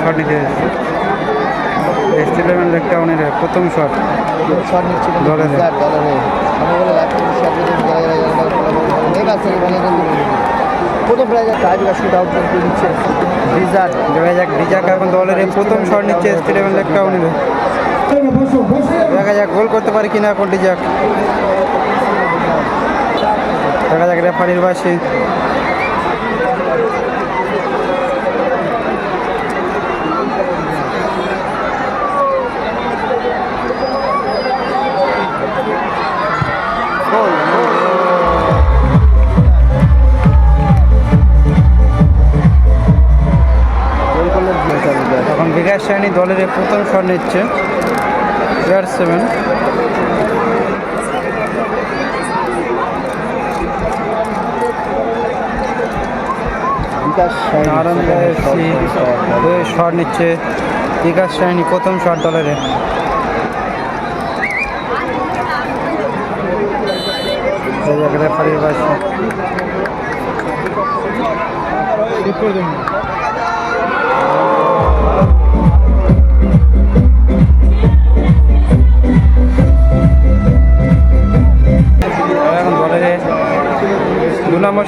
Shot নিতে এসেছে লেকটাউনের প্রথম শট শট নিচ্ছিল দলের। মানে প্রথম নিচ্ছে দেখা যাক দলের প্রথম শট নিচ্ছে দেখা যাক গোল করতে পারে কিনা এখন ডিজাক দেখা যাক রেফারির বাসে বিকাশ সাইনি দলের প্রথম শট নিচ্ছে। ইয়ার সেভেন বিকাশ শট নিচ্ছে। বিকাশ সাইনি প্রথম শট দলের। রেফারির বাসে।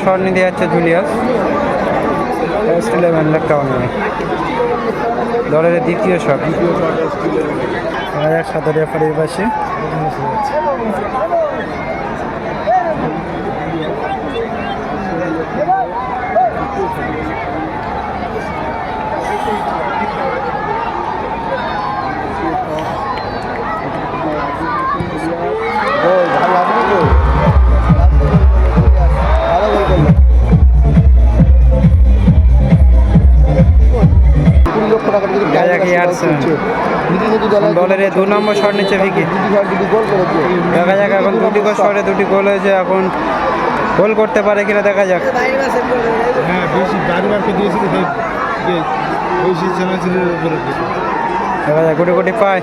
দু নম্বর হচ্ছে জুলিয়াস। ফার্স্ট ইলেভেন লেকটাউনে দলের দ্বিতীয় শট সাদা রেফারির পাশে দলের দু নম্বর শট নিচ্ছে ভিকি গোল করেছে দেখা যাক এখন দুটি গোল শটে দুটি গোল হয়েছে এখন গোল করতে পারে কিনা দেখা যাক। হ্যাঁ বেশি বারবারকে দিয়েছিল বেশি চ্যালেঞ্জের দেখা যাক গুটি গুটি পায়।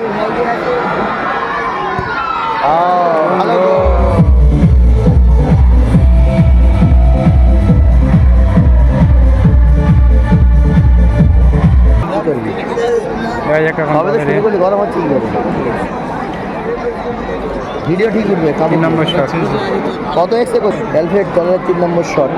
গরম হচ্ছে কি করে ভিডিও ঠিক উঠবে নম্বর শট কত এক্সে করছে এলফেড কলার তিন নম্বর শট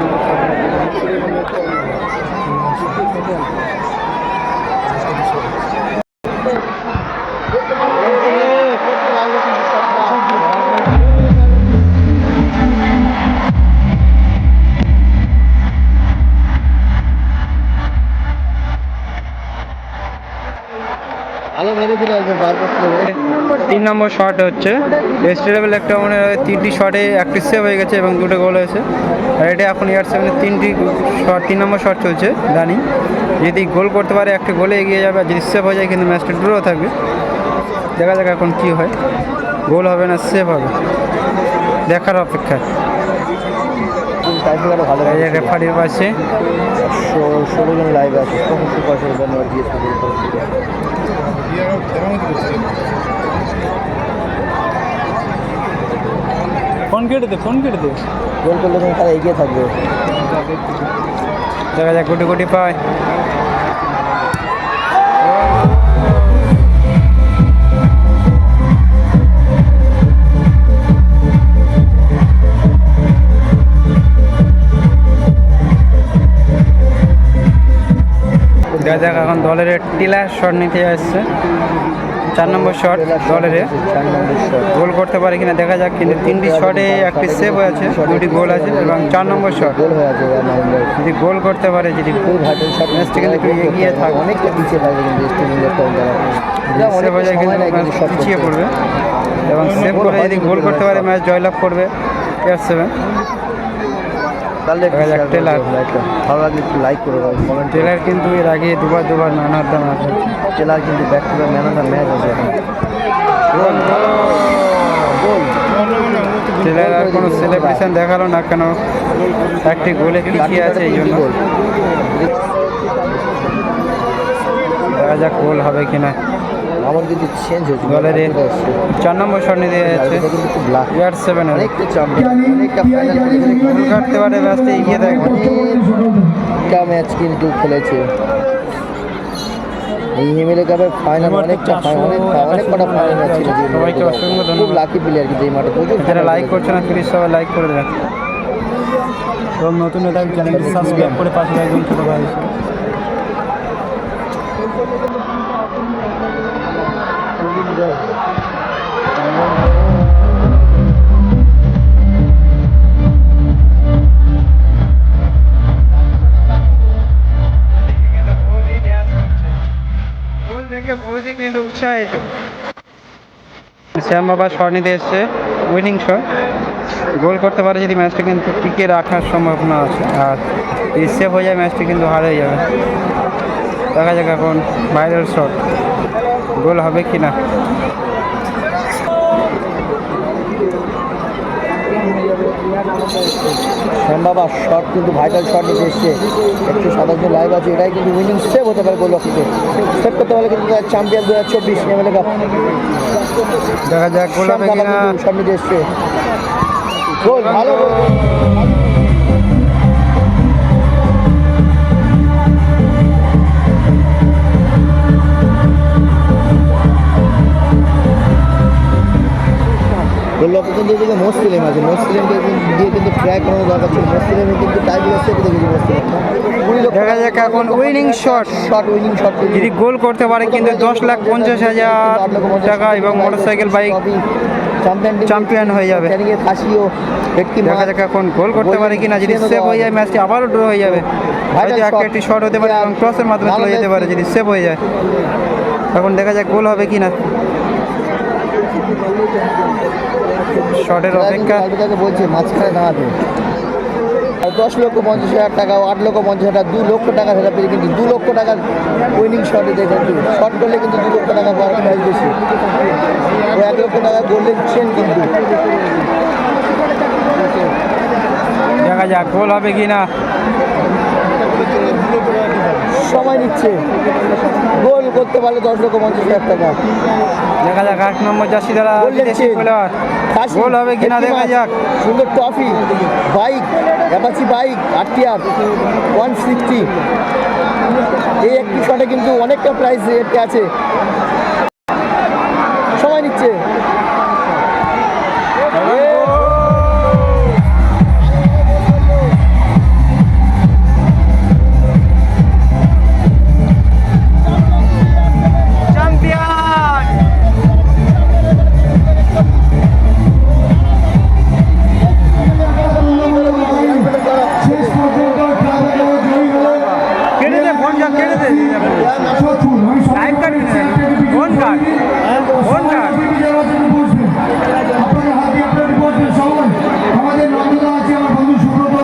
তিন নম্বর শট হচ্ছে। লেভেল একটা মানে তিনটি শটে একটি সেভ হয়ে গেছে এবং দুটো গোল হয়েছে। আর এটা এখন ইয়ার সেভেনের তিনটি শট তিন নম্বর শট চলছে রানিং যদি গোল করতে পারে একটি গোলে এগিয়ে যাবে আর যদি সেভ হয়ে যায় কিন্তু ম্যাচটা ড্র থাকবে। দেখা যাক এখন কি হয়। গোল হবে না সেভ হবে। দেখার অপেক্ষা। রেফারির পাশে ষোলো জন লাইভ আছে। ফোন কেটে দে ফোন কেটে দে। গোল করলে তুমি তারা এগিয়ে থাকবে। দেখা যাক কোটি কোটি পায়। দেখা যাক এখন দলের টিলার শট নিতে আসছে। চার নম্বর শট দলের গোল করতে পারে কিনা দেখা যাক কিন্তু তিনটি শটে একটি সেভ হয়েছে দুটি গোল আছে এবং চার নম্বর শট গোল হয়ে আছে যদি গোল করতে পারে যদি খুব শট ম্যাচটা কিন্তু একটু এগিয়ে থাকবে। অনেকটা পিছিয়ে কিন্তু হয়ে যায় কিন্তু পিছিয়ে পড়বে। এবং সেভ করে যদি গোল করতে পারে ম্যাচ জয়লাভ করবে। এফ সেভেন তাহলে টেলার। ভালো লাগলে একটু লাইক করে দাও কমেন্ট টেলার কিন্তু এর আগে দুবার দুবার দ্য ম্যাচ হচ্ছে টেলার কিন্তু back to back of match আছে। এখন টেলার আর কোনো সেলিব্রেশন দেখাল না কেন? একটি গোলে পিছিয়ে আছে এই জন্য দেখা যাক গোল হবে কিনা। আমার কিন্তু চেঞ্জ হয়েছে দলের চার নম্বর শট নিতে যাচ্ছে ইয়ার সেভেন অনেকটা চাম্পিয়ন অনেকটা ফাইনাল কাটতে পারে ম্যাচটা এগিয়ে থাকবে অনেকটা ম্যাচ কিন্তু খেলেছে। এই এমএলএ কাপের ফাইনাল অনেকটা ফাইনাল অনেক অনেক কটা ফাইনাল আছে সবাইকে অসংখ্য ধন্যবাদ। লাকি প্লেয়ার কিন্তু এই মাঠে। প্রচুর যারা লাইক করছে না প্লিজ সবাই লাইক করে দেবেন এবং নতুন নেতা চ্যানেলটি সাবস্ক্রাইব করে পাশে একজন ছোটো ভাই। শ্যাম বাবা শট নিতে এসছে উইনিং শট গোল করতে পারে যদি ম্যাচটা কিন্তু টিকে রাখার সম্ভাবনা আছে। আর সেভ হয়ে যায়, ম্যাচটি কিন্তু হার যাবে। দেখা যাক এখন ভাইরাল শট গোল হবে কি না বাবা শট কিন্তু ভাইটাল শট নিতে এসছে। একটু সাতাশ লাইভ আছে এটাই কিন্তু উইনিং সেভ হতে পারে সেভ করতে পারলে কিন্তু চ্যাম্পিয়ন দু হাজার চব্বিশ এমএলএ কাপ দেখা যাক গোল হবে কি না শট নিতে এসছে। গোল ভালো গোল। এদিকে মোস্তিলেম আছে মোস্তিলেমকে দিয়ে কিন্তু ট্র্যাক করানো দরকার ছিল। মোস্তিলেমে কিন্তু টাইম গেছে দেখেছি মোস্তিলেম কুড়ি দেখা যাক এখন winning shot shot winning shot যদি গোল করতে পারে কিন্তু দশ লাখ পঞ্চাশ হাজার টাকা এবং মোটরসাইকেল বাইক চ্যাম্পিয়ন চ্যাম্পিয়ন হয়ে যাবে। দেখা যাক এখন গোল করতে পারে কিনা। যদি সেভ হয়ে যায় ম্যাচটি আবারও ড্র হয়ে যাবে। হয়তো একটা একটি শট হতে পারে এবং ক্রসের মাধ্যমে চলে যেতে পারে। যদি সেভ হয়ে যায়। এখন দেখা যাক গোল হবে কিনা। শটের অপেক্ষা। বলছে মাঝখানে দাঁড়াতে। দশ লক্ষ পঞ্চাশ হাজার টাকা আট লক্ষ পঞ্চাশ হাজার দু লক্ষ টাকা সেটা পেয়ে কিন্তু দু লক্ষ টাকার উইনিং শটে দেখে কিন্তু শট করলে কিন্তু দু লক্ষ টাকা পাওয়ার প্রাইস বেশি। ও এক লক্ষ টাকা গোল্ডেন চেন কিন্তু। দেখা যাক গোল হবে কিনা। সময় নিচ্ছে। গোল করতে পারলে দশ লক্ষ পঞ্চাশ হাজার টাকা। দেখা যাক আট নম্বর জার্সি দ্বারা গোল হবে কিনা দেখা যাক। সুন্দর trophy. Bike Apache bike RTR one sixty এই একটি শটে কিন্তু অনেকটা প্রাইস রেটে আছে।